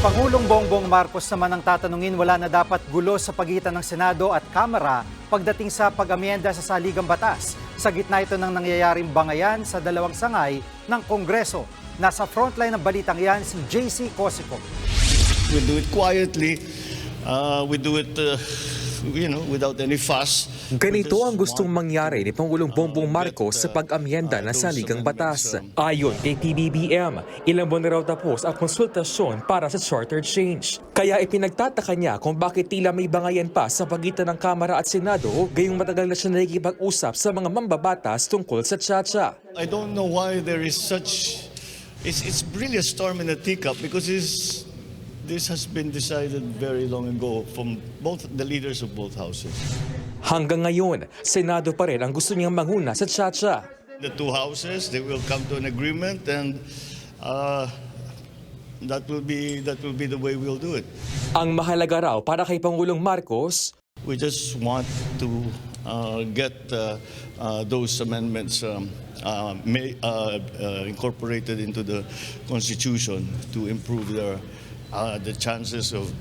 Pangulong Bongbong Marcos naman ang tatanungin wala na dapat gulo sa pagitan ng Senado at Kamara pagdating sa pag-amyenda sa saligang batas. Sa gitna ito ng nangyayaring bangayan sa dalawang sangay ng Kongreso. Nasa frontline ng balitang yan si JC Cosico. We do it quietly. Uh, we do it, uh, you know, without any fuss. Ganito ang gustong mangyari ni Pangulong Bongbong Marcos sa pag-amyenda ng saligang batas. Ayon kay PBBM, ilang buwan na raw tapos ang konsultasyon para sa charter change. Kaya ipinagtataka niya kung bakit tila may bangayan pa sa pagitan ng Kamara at Senado gayong matagal na siya nakikipag-usap sa mga mambabatas tungkol sa Chacha. I don't know why there is such. It's, it's really a storm in a teacup because this, this has been decided very long ago from both the leaders of both houses. Hanggang ngayon, Senado pa rin ang gusto niyang manguna sa Chacha. The two houses, they will come to an agreement and uh, that will be that will be the way we'll do it. Ang mahalaga raw para kay Pangulong Marcos, We just want to uh, get uh, uh, those amendments um, uh, ma- uh, uh, incorporated into the Constitution to improve the, uh, the chances of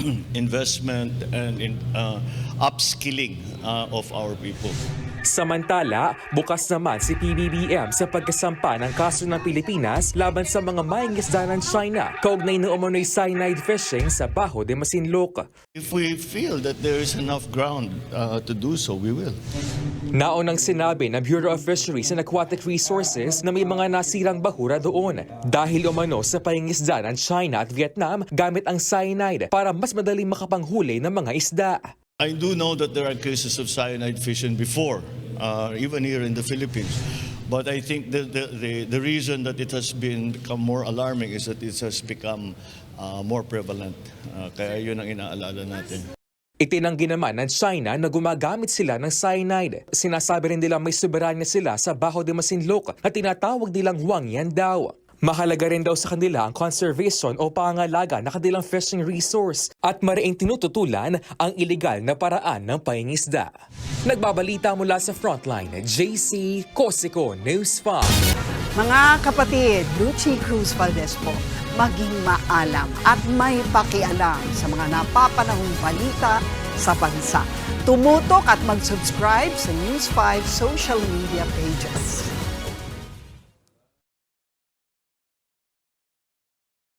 investment and in, uh, upskilling uh, of our people. Samantala, bukas naman si PBBM sa pagkasampa ng kaso ng Pilipinas laban sa mga mahingisda ng China kaugnay ng umano'y cyanide fishing sa Baho de Masinloc. If we feel that there is enough ground uh, to do so, we will. Naunang sinabi ng Bureau of Fisheries and Aquatic Resources na may mga nasirang bahura doon dahil umano sa pahingisda ng China at Vietnam gamit ang cyanide para mas madaling makapanghuli ng mga isda. I do know that there are cases of cyanide fishing before, uh, even here in the Philippines. But I think the, the, the, the reason that it has been become more alarming is that it has become uh, more prevalent. Uh, kaya yun ang inaalala natin. Itinanggi naman ng China na gumagamit sila ng cyanide. Sinasabi rin nila may soberanya sila sa Baho de Masinloc na tinatawag nilang Wangyan daw. Mahalaga rin daw sa kanila ang conservation o pangalaga na kanilang fishing resource at mariing tinututulan ang iligal na paraan ng paingisda. Nagbabalita mula sa Frontline, JC Cosico News 5. Mga kapatid, Lucy Cruz Valdez po, maging maalam at may pakialam sa mga napapanahong balita sa bansa. Tumutok at mag-subscribe sa News 5 social media pages.